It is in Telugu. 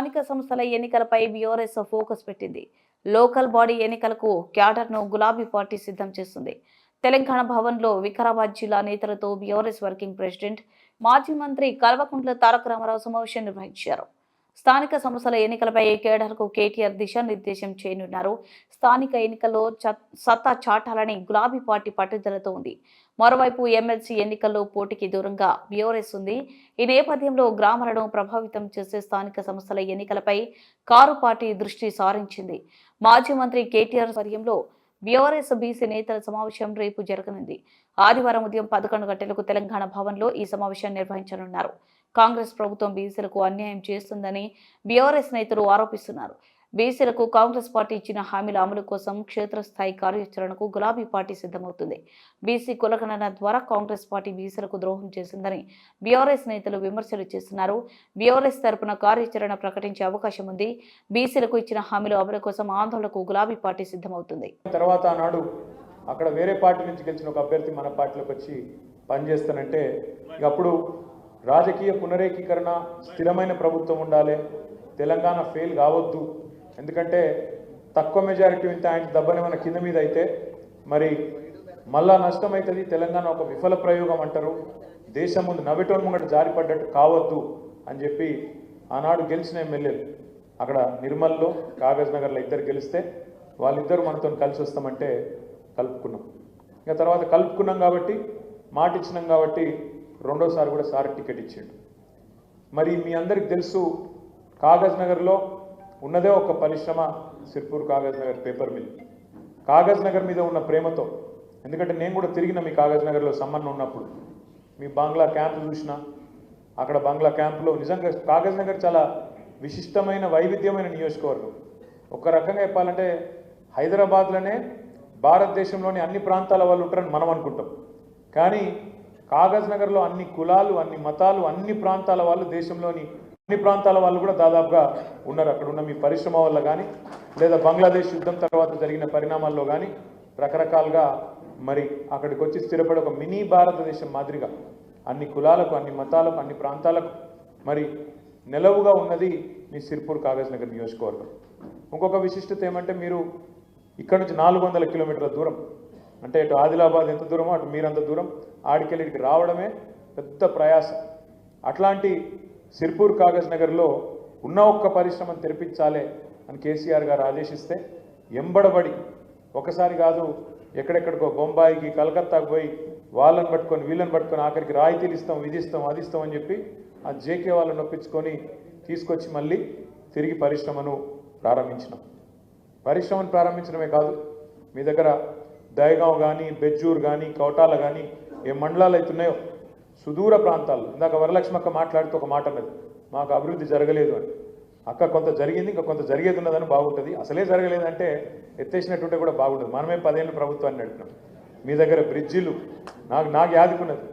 స్థానిక సంస్థల ఎన్నికలపై బీఆర్ఎస్ ఫోకస్ పెట్టింది. లోకల్ బాడీ ఎన్నికలకు క్యాడర్ను గులాబీ పార్టీ సిద్ధం చేస్తుంది. తెలంగాణ భవన్లో వికారాబాద్ జిల్లా నేతలతో బీఆర్ఎస్ వర్కింగ్ ప్రెసిడెంట్ మాజీ మంత్రి కల్వకుంట్ల తారక రామారావు సమావేశం నిర్వహించారు. స్థానిక సంస్థల ఎన్నికలపై కేడర్కు కేటీఆర్ దిశానిర్దేశం చేయనున్నారు. స్థానిక ఎన్నికల్లో సత్తా చాటాలని గులాబీ పార్టీ పట్టుదలతో ఉంది. మరోవైపు ఎమ్మెల్సీ ఎన్నికల్లో పోటీకి దూరంగా బీఆర్ఎస్ ఉంది ఈ నేపథ్యంలో గ్రామాలను ప్రభావితం చేసే స్థానిక సంస్థల ఎన్నికలపై కారు పార్టీ దృష్టి సారించింది. మాజీ మంత్రి కేటీఆర్ వర్యంలో బీఆర్ఎస్ బీసీ నేతల సమావేశం రేపు జరగనుంది. ఆదివారం ఉదయం పదకొండు గంటలకు తెలంగాణ భవన్లో ఈ సమావేశం నిర్వహించనున్నారు. కాంగ్రెస్ ప్రభుత్వం బీసీలకు అన్యాయం చేస్తుందని బీఆర్ఎస్ నేతలు ఆరోపిస్తున్నారు. బీసీలకు కాంగ్రెస్ పార్టీ ఇచ్చిన హామీల అమలు కోసం క్షేత్రస్థాయి కార్యాచరణకు గులాబీ పార్టీ సిద్ధమవుతుంది. బీసీ కులగణన ద్వారా కాంగ్రెస్ పార్టీ బీసీలకు ద్రోహం చేసిందని బీఆర్ఎస్ నేతలు విమర్శలు చేస్తున్నారు. బీఆర్ఎస్ తరపున కార్యాచరణ ప్రకటించే అవకాశం ఉంది. బీసీలకు ఇచ్చిన హామీల అమలు కోసం ఆందోళనకు గులాబీ పార్టీ సిద్ధమవుతుంది. తర్వాత ఆనాడు అక్కడ వేరే పార్టీ నుంచి గెలిచిన ఒక అభ్యర్థి మన పార్టీలోకి వచ్చి పనిచేస్తానంటే ఇక అప్పుడు రాజకీయ పునరేకీకరణ స్థిరమైన ప్రభుత్వం ఉండాలి. తెలంగాణ ఫెయిల్ కావద్దు. ఎందుకంటే తక్కువ మెజారిటీ ఉంటే ఆయన దెబ్బని మన కింద మీద అయితే మరి మళ్ళా నష్టం అవుతుంది తెలంగాణ ఒక విఫల ప్రయోగం అంటారు. దేశం ముందు నవ్వటం ముంగట జారిపడ్డట్టు కావద్దు అని చెప్పి ఆనాడు గెలిచిన ఎమ్మెల్యేలు అక్కడ నిర్మల్లో కాగజ్ నగర్లో ఇద్దరు గెలిస్తే వాళ్ళిద్దరు మనతో కలిసి వస్తామంటే కలుపుకున్నాం. ఇంకా తర్వాత కలుపుకున్నాం కాబట్టి మాట ఇచ్చినాం కాబట్టి రెండోసారి కూడా సార్ టికెట్ ఇచ్చిండు. మరి మీ అందరికి తెలుసు కాగజ్ నగర్లో ఉన్నదే ఒక పరిశ్రమ సిర్పూర్ కాగజ్ నగర్ పేపర్ మిల్. కాగజ్ నగర్ మీద ఉన్న ప్రేమతో ఎందుకంటే నేను కూడా తిరిగిన మీ కాగజ్ నగర్లో సంబంధం ఉన్నప్పుడు. మీ బంగ్లా క్యాంప్ చూసిన అక్కడ బంగ్లా క్యాంపులో నిజంగా కాగజ్ నగర్ చాలా విశిష్టమైన వైవిధ్యమైన నియోజకవర్గం. ఒక రకంగా చెప్పాలంటే హైదరాబాద్లోనే భారతదేశంలోని అన్ని ప్రాంతాల వాళ్ళు ఉంటారని మనం అనుకుంటాం. కానీ కాగజ్ నగర్లో అన్ని కులాలు అన్ని మతాలు అన్ని ప్రాంతాల వాళ్ళు దేశంలోని అన్ని ప్రాంతాల వాళ్ళు కూడా దాదాపుగా ఉన్నారు. అక్కడ ఉన్న మీ పరిశ్రమ వల్ల కానీ లేదా బంగ్లాదేశ్ యుద్ధం తర్వాత జరిగిన పరిణామాల్లో కానీ రకరకాలుగా మరి అక్కడికి వచ్చి స్థిరపడి ఒక మినీ భారతదేశం మాదిరిగా అన్ని కులాలకు అన్ని మతాలకు అన్ని ప్రాంతాలకు మరి నెలవుగా ఉన్నది మీ సిర్పూర్ కాగజ్ నగర్ నియోజకవర్గం. ఇంకొక విశిష్టత ఏమంటే మీరు ఇక్కడ నుంచి నాలుగు వందల కిలోమీటర్ల దూరం అంటే ఇటు ఆదిలాబాద్ ఎంత దూరమో అటు మీరంత దూరం ఆడికెళ్ళి రావడమే పెద్ద ప్రయాసం. అట్లాంటి సిర్పూర్ కాగజ్ నగర్లో ఉన్న ఒక్క పరిశ్రమను తెరిపించాలే అని కేసీఆర్ గారు ఆదేశిస్తే ఎంబడబడి ఒకసారి కాదు ఎక్కడెక్కడికో బొంబాయికి కలకత్తాకు పోయి వాళ్ళని పట్టుకొని వీళ్ళని పట్టుకొని ఆఖరికి రాయితీలు ఇస్తాం విధిస్తాం ఇస్తాం అని చెప్పి ఆ జేకే వాళ్ళని నొప్పించుకొని తీసుకొచ్చి మళ్ళీ తిరిగి పరిశ్రమను ప్రారంభించినాం. పరిశ్రమను ప్రారంభించడమే కాదు మీ దగ్గర దయగావ్ కానీ బెజ్జూర్ కానీ కౌటాల కానీ ఏ మండలాలు అవుతున్నాయో సుదూర ప్రాంతాల్లో ఇందాక వరలక్ష్మక్క మాట్లాడుతూ ఒక మాట అన్నది మాకు అభివృద్ధి జరగలేదు అని. అక్క కొంత జరిగింది ఇంకా కొంత జరిగేది ఉన్నదని బాగుంటుంది. అసలే జరగలేదంటే ఎత్తేసినట్టుంటే కూడా బాగుంటుంది. మనమే పదేళ్ళు ప్రభుత్వాన్ని నడిపినాం. మీ దగ్గర బ్రిడ్జిలు నాకు నాకు యాదుకున్నది.